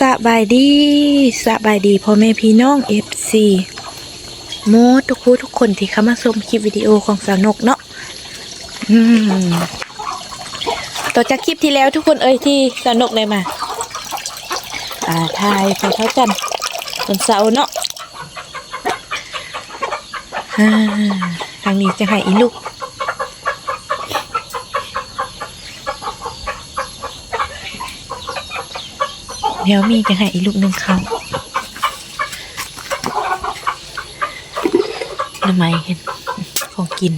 สบายดีสบายดีพ่อแม่พี่น้องเอฟซีโมทุกผู้ทุกคนที่เข้ามาชมคลิปวิดีโอของสาวนกเนาะต่อจากคลิปที่แล้วทุกคนเอ่ยที่สาวนกได้มา อ่าทายไปเท่ากันวันเสาร์เนาะทางนี้จะให้อีลูก เดี๋ยวมีจะให้อีกลูกหนึ่งเขาทำไมเห็นของกิน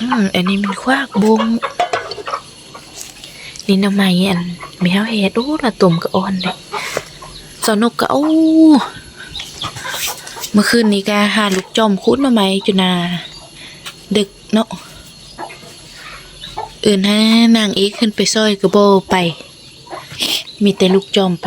อืม อันนี้มันคว้ากบงนี่ทำไมอันมวเห็ดโอ้ละตุ่มก็อ่อนเลยสนุกก็โอ้เมื่อคืนนี้ก็หาลูกจอมคุ้นมาไหมจุนา ดึกเนาะ อื่นฮะนางเอกขึ้นไปซอยกระโบไป มีแต่ลูกจอมไป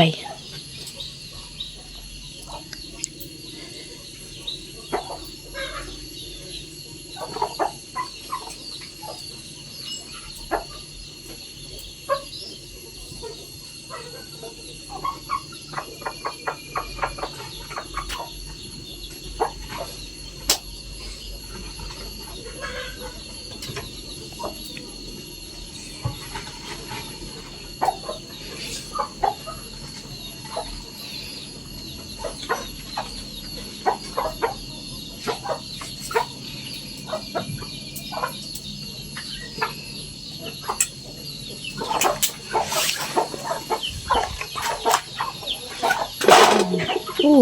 อู้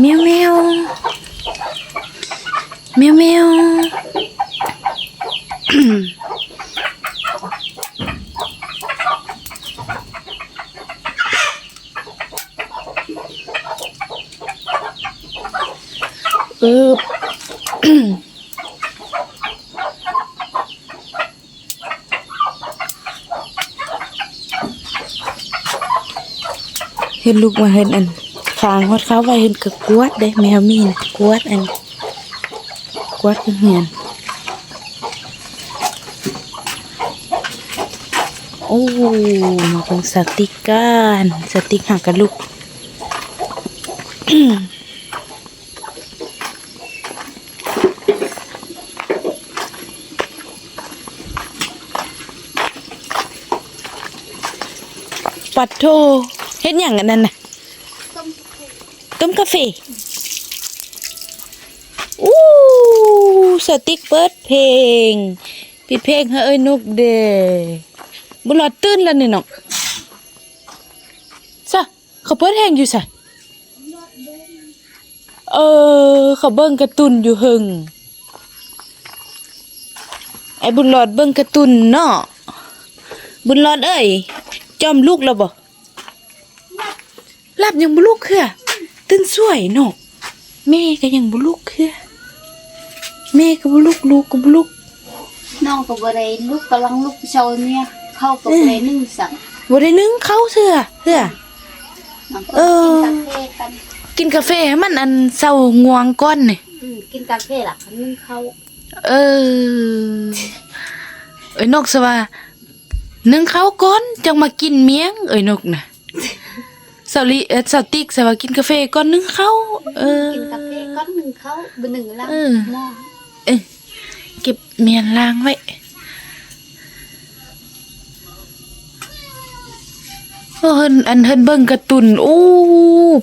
เมียวเมียว เห็นลูกมาเห็นอันคางฮอดเขาไว้เห็นกะกวดได้แมวมีนกวดอันกวดเหียนโอ้มาเป็นสติกกาสติกหากระลูกปัดโท เฮ็ดอย่างอันนั้นน่ะต้มกาแฟอู้สติ๊กเปิดเพลงปิดเพลงเอ้ยนกเดบุหลอดตื่นแล้วนี่น้องซะเขาเปิดเพลงอยู่ซะเออเขาเบิ่งการ์ตูนอยู่หึงไอ้บุญหลอดเบิ่งการ์ตูนเนาะบุญหลอดเอ้ยจอมลูกแล้วบ่ ลับยังบ่ลูกคือตื่นสวยเนาะแม่ก็ยังบ่ลูกคือแม่ก็บ่ลูกลูกก็บ่ลูกน้องก็บ่ได้ลูกกำลังลูกเชาเนี่ยเข้ากับเลยนึ่งสั่งบ่ได้นึ่งข้าวเสื้อเสื้อน้องก็เออกินกาแฟกันกินกาแฟให้มันอันเศร้าง่วงก่อนนี่อืมกินกาแฟหลักนึ่งเข้าเออเอ้ยนกสว่านึ่งข้าวก่อนจังมากินเมียงเอ้ยนกน่ะ สาวลิเอ่อสาวติ๊กสว่ากินกาแฟก่อนนึ่งข้าวเออ กินกาแฟก้อนหนึ่งเข้าบนหนึ่งล่างเออ หม้อเอ้ยเก็บเมียนล้างไว้โอ้เฮินอันเฮินเบิ่งการ์ตูนอู้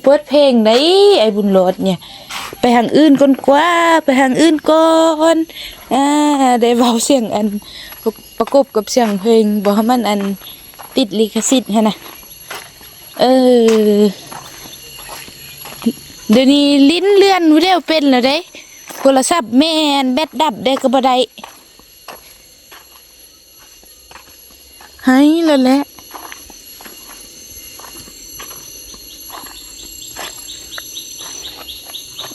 เปิดเพลงได้ไอ้บุญรอดเนี่ย ไปทางอื่นก่อนกว่าไปทางอื่นก่อนอ่าได้เว้าเสียงอันประประกบกับเสียงเพลงบ่ให้มันอันติดลิขสิทธิ์หั่นน่ะ เออ เดี๋ยวนี้ลิ้นเลื่อนเร็วเป็นแล้วเด้โทรศัพท์แม่นแบตดับได้ก็บ่ได้ให้แล้วแหละ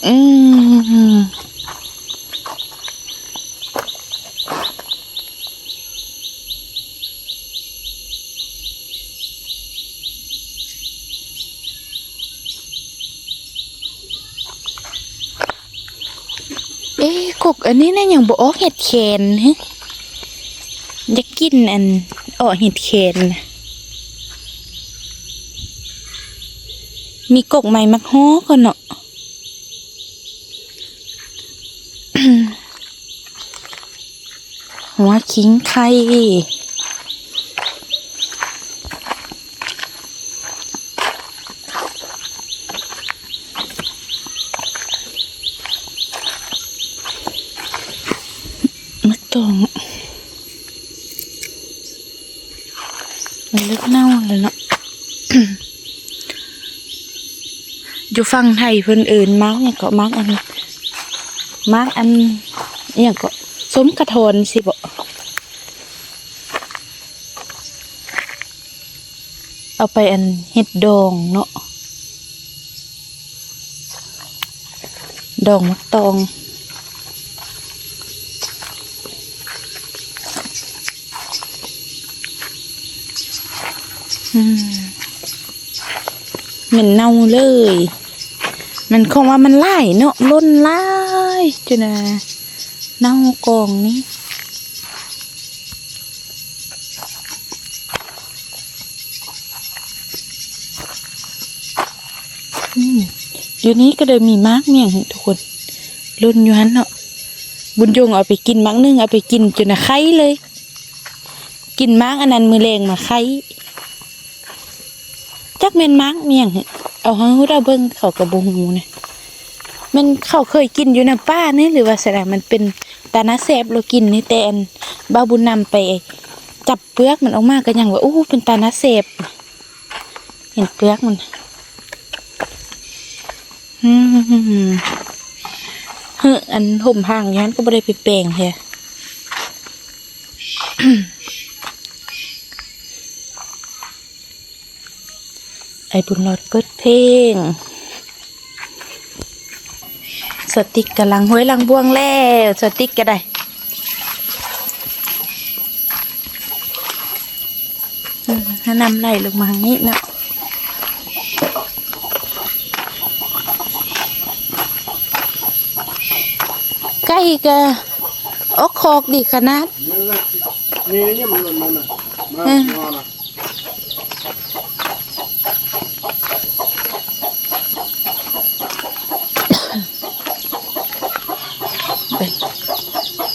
อืมกกอันนี้นะยังบ่ออกเห็ดแคนฮะ เอ๊กกอันนี้น่าอย่างบอกเห็ดเขนฮะจะกินอันออกเห็ดเขนมีกกใหม่มักฮ้อก่อนเนาะหัวขิงไข่ มันเลิกเน่าแล้วเนาะอยู่ฟังไทยเพิ่นเอินมักเนี่ยก็มักอันมักอันเนี่ยก็สมกระทนสิบ่เอาไปอันเฮ็ดดองเนาะดองมักตอง มเหม็นเน่าเลย มันคงว่ามันไล่เนาะล้นไล่จนนะเน่ากองนี้อืมเดี๋ยวนี้ก็เลยมีมากเมี่ยงทุกคนรุ่นอยู่ฮันเนาะบุญยงเอาไปกินมักนึงเอาไปกินจนนะไข้เลย กินมากอันนั้นมือแรงมาไข้ จักแม่นมักเมียงเหอะเอาเฮาเราเบิ่งเขากับบ่ฮู้นะมันเขาเคยกินอยู่นะป้านี่หรือว่าสระมันเป็นตานาแซบเรากินนี่แต่อันบ้าบุญนำไป จับเปลือกมันออกมาก็ยังว่าอู้เป็นตานาแซบเห็นเปลือกมันอืมเฮ้ออันห่มห่างยันก็บ่ได้ไปแปลงแฮะ ไอ้บุญรอดเปิดเพลง สติกกำลังห้วยลังบวงแล้ว สติกก็ได้อืมถ้านำไหลลงมาทางนี้เนาะใกล้กะอกคอกดีขนาดนี่นี่มันหล่นมาน่ะมาเอองอน่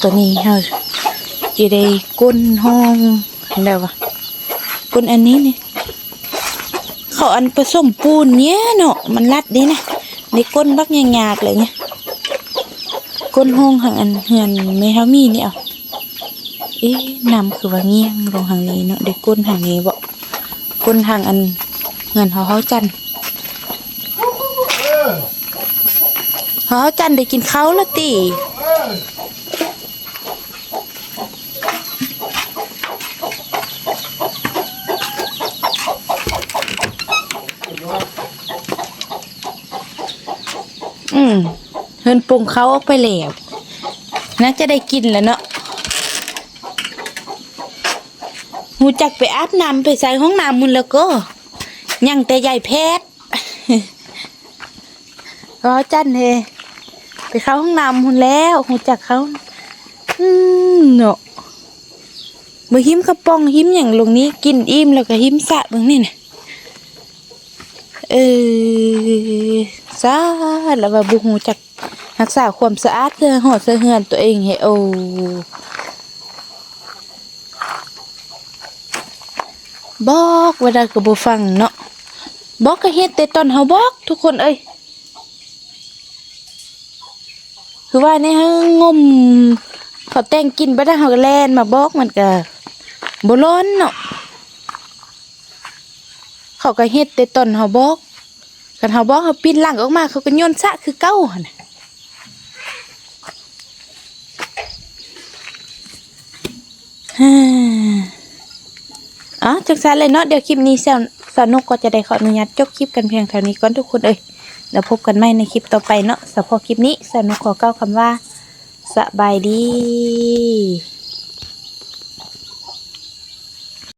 ตัวนี้เฮาจะได้ก้นห้องแล้ววะก้นอันนี้นี่เขาอันผสมปูนเนี้ยเนาะมันรัดดีนะในก้นบักยากเลยเนี่ยก้นห้องหางอันเฮือนไม่เท่ามีเนี่เอาเอ๊ะนำคือว่าเงี้ยงลงหางนี้เนาะได้ก้นหางนี้บ่ก้นหางอันเฮือนเขาเขาจันเขาเขาจันได้กินข้าวและตี อืมเฮินปรุงเขาออกไปแล้วน่าจะได้กินแล้วเนาะหูจักไปอาบน้ำไปใส่ห้องน้ำมุนแล้วก็ยังแต่ใหญ่แพทย์รอจันเฮไปเข้าห้องน้ำมุนแล้วหูจักเขาอืมเนาะมือหิมกระป๋องหิมอย่างลงนี้กินอิ่มแล้วก็หิมสะเบิ่งนี่นะ เออสาดแล้วว่าบุหูจักรักษาความสะอาดเสื้อหอดเสื้อเฮือนตัวเองให้โอ้บอกว่าได้ก็บ่ฟังเนาะบอกก็เฮ็ดแต่ตอนเฮาบอกทุกคนเอ้ยคือว่าเนี่ยเฮางมเขาแต่งกินบ่ได้เฮาก็แล่นมาบอกมันก็บ่ร้อนเนาะ เขาก็เฮ็ดแต่ตอนเฮาบอกกันเฮาบอกเฮาปิ้นหลังออกมาเขาก็โยนซะคือเก่านน่ะฮ่าอ๋อจังซั่นเลยเนาะเดี๋ยวคลิปนี้แซวสนุกก็จะได้ขออนุญาตจบคลิปกันเพียงเท่านี้ก่อนทุกคนเอ้ยแล้วพบกันใหม่ในคลิปต่อไปเนาะสำหรับคลิปนี้สนุกขอเก้าคำว่าสบายดี